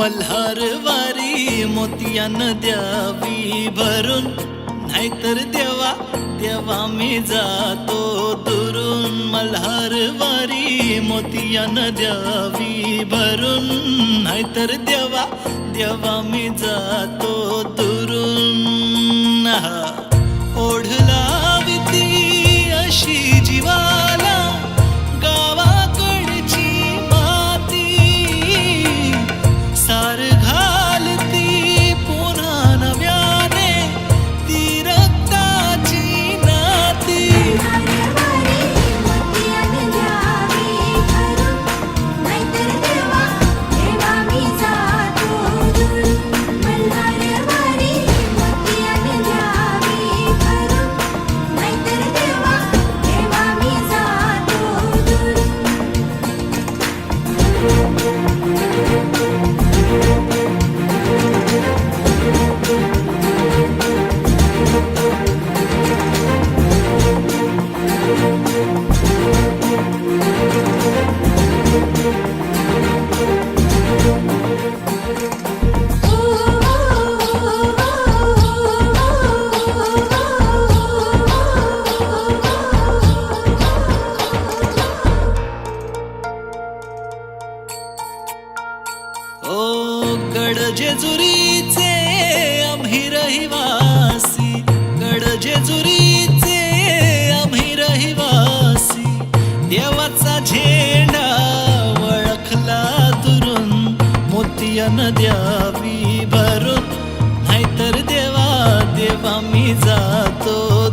मल्हारवारी मोतियान द्यावी भरून. नाहीतर देवा देवा मी जातो दुरून. मल्हारवारी मोतियान द्यावी भरून. नाहीतर देवा देवा मी जातो दुरून. हा कड जेजुरीचे आम्ही रहिवासी. कड जेजुरीचे आम्ही रहिवासी. देवाचा झेंडा वळखला दुरून मोतियान द्यावी भरून. नाहीतर देवा देवा मी जातो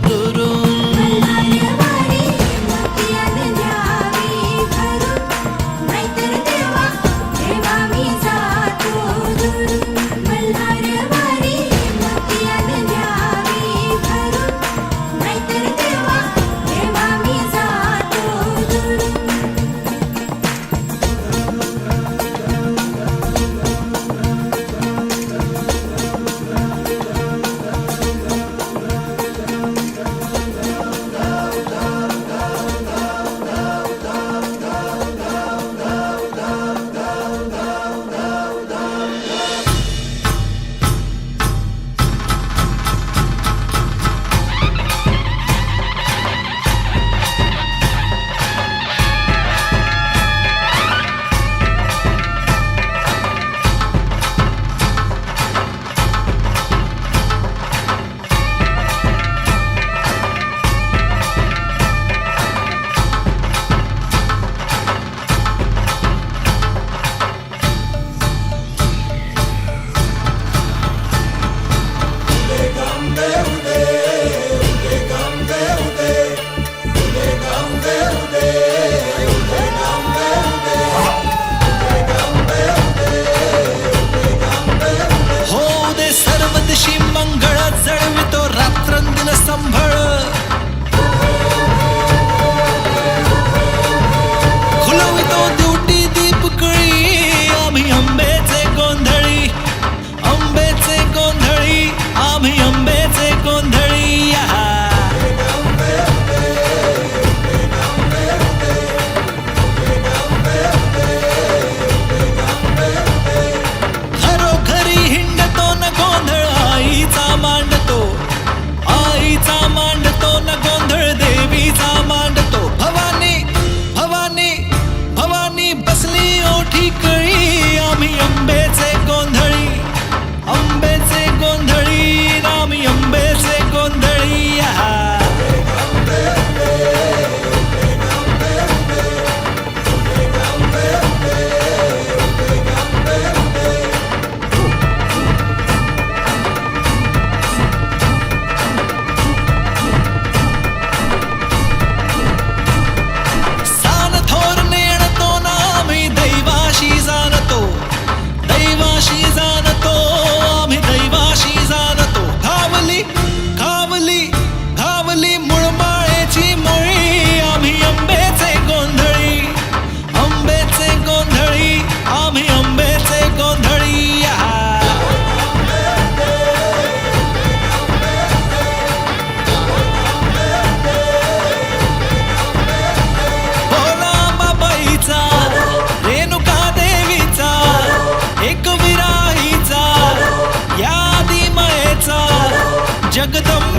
జగదమ్మ